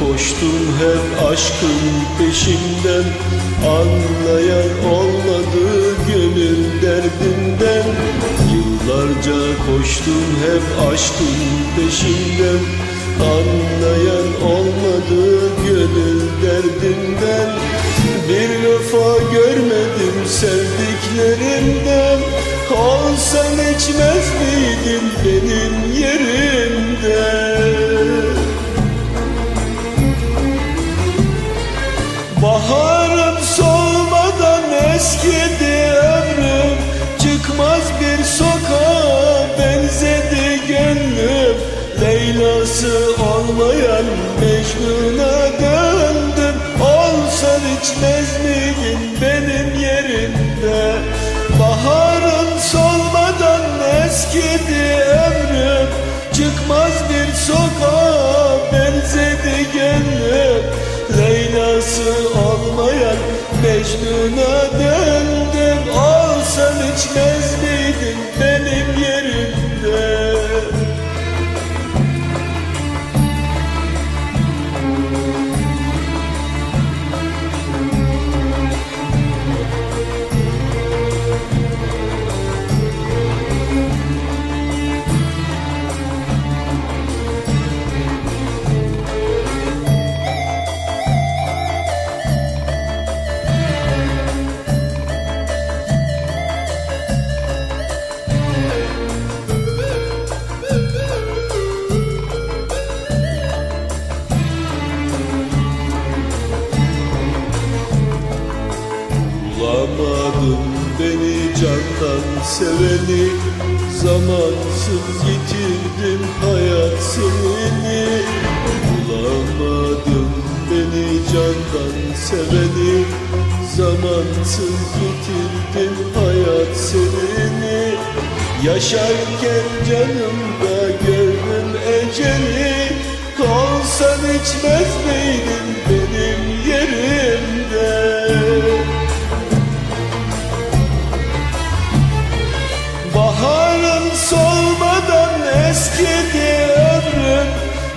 koştum hep aşkın peşinden Anlayan olmadı gönül derdinden. Yıllarca koştum hep aşkın peşinden Anlayan olmadı gönül derdinden. Bir vefa görmedim sevdiklerimden Olsan içmez miydin benim Baharım solmadan eskidi ömrüm. Çıkmaz bir sokağa benzedi gönlüm. Leylası olmayan Mecnun'a döndüm. Olsan içmez miydin benim yerimde? Baharım solmadan eskidi ömrüm. Çıkmaz bir sokağa olmayan Mecnun'a döndüm Bulamadım beni candan seveni. Zamansız yitirdim hayat senini Bulamadım beni candan seveni. Zamansız yitirdim hayat senini Yaşarken canımda gördüm eceli. Olsan içmez miydin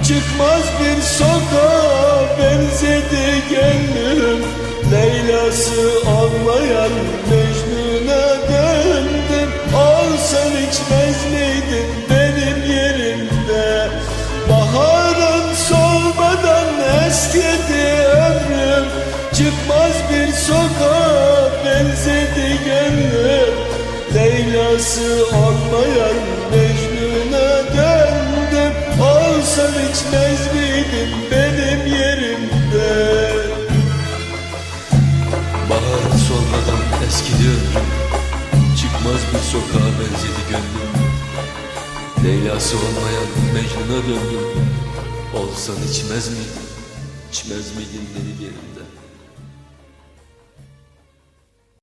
Çıkmaz bir sokağa benzedi gönlüm. Leylası olmayan Mecnun'a döndüm. Olsan içmez miydin benim yerimde? Baharın solmadan eskidi ömrüm. Çıkmaz bir sokağa benzedi gönlüm. Leylası olmayan solmadan eskidi ömrüm Çıkmaz bir sokağa benzedi gönlüm. Leylası olmayan Mecnun'a döndüm. Olsan içmez miydin, içmez miydin benim yerimde